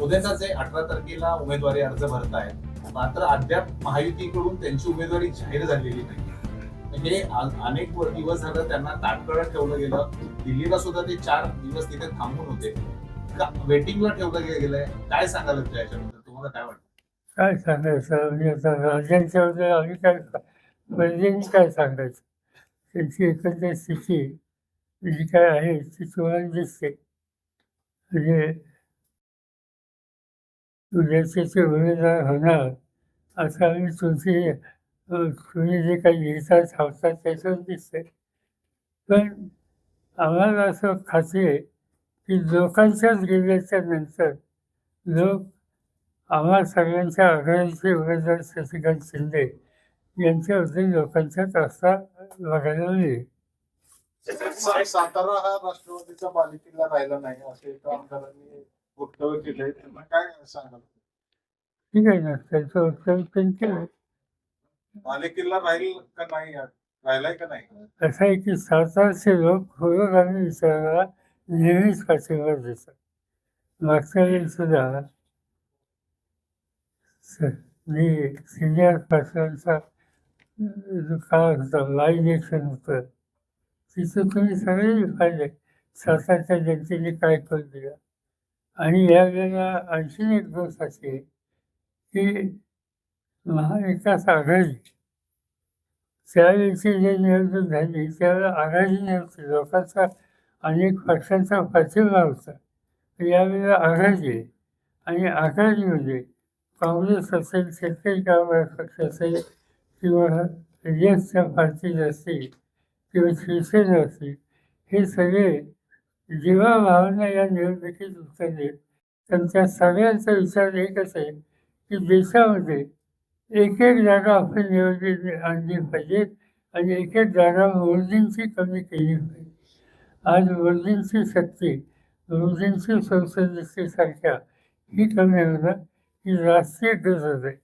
उद्याचे अठरा तारखेला उमेदवारी अर्ज भरत आहेत मात्र अद्याप महायुतीकडून त्यांची उमेदवारी जाहीर झालेली नाही. म्हणजे अनेक दिवस झालं त्यांना ताटकळत ठेवलं गेलं. दिल्लीला सुद्धा ते चार दिवस तिथे थांबून होते. का वेटिंगला ठेवलं गेलंय? काय सांगाल त्याच्याबद्दल तुम्हाला काय वाटतं? काय सांगायचं? म्हणजे आता राजांच्या आम्ही काय प्रजेने काय सांगायचं? त्यांची एकंदर स्थिती जी काय आहे ती तुम्हाला दिसते. म्हणजे उद्याचे उमेदवार होणार असं आम्ही तुमची तुम्ही जे काही लिहिता सांगतात त्याच्यावर दिसते. पण आम्हाला असं खात्री आहे की लोकांच्याच गेल्याच्यानंतर लोक आम्हा सगळ्यांच्या आघाडीचे उमेदवार शशिकांत शिंदे यांच्याबद्दल लोकांच्यात असा बघायला मिळेल. सातारा हा राष्ट्रवादीचा बालेकिल्ला राहिला नाही असे आमदारांनी वक्तव्य केलंय त्यांना काय सांगाल? ठीक आहे ना त्याचं उत्तर त्यांनी केलं बालेकिल्ला राहील का नाही? राहिलाय का नाही? असं आहे की सातारचे लोक पुरोगामी विचाराला नेहमीच पाठिंबा देतात मागच्या वेळी सुद्धा मी सिनियर पाटलांचा जो काळ होता लाईव्ह इलेक्शन होतं. तिथं तुम्ही सगळे पाहिले. सातारच्या जनतेने काय करून दिलं? आणि यावेळेला आणखी एक गोष्ट अशी आहे की महाविकास आघाडी त्यावेळेची जे निवडणूक झाली त्यावेळेला आघाडी नव्हती. लोकांचा अनेक पक्षांचा पाठिंबा होता. यावेळेला आघाडी आहे. आणि आघाडीमध्ये म्हणजे काँग्रेस असेल शेतकरी कामगार पक्ष असेल किंवा यशच्या पार्टीज असतील किंवा शिवसेना असतील हे सगळे जेव्हा भावना या निवडणुकीत उतरले त्यांचा सगळ्यांचा विचार एकच आहे की देशामध्ये एक एक जागा आपण निवडून आणली पाहिजे आणि एक एक जागा मोदींची कमी केली पाहिजे. आज मोदींची शक्ती मोदींची संसदेची संख्या ही कमी होणं ही राष्ट्रीय गरज आहे.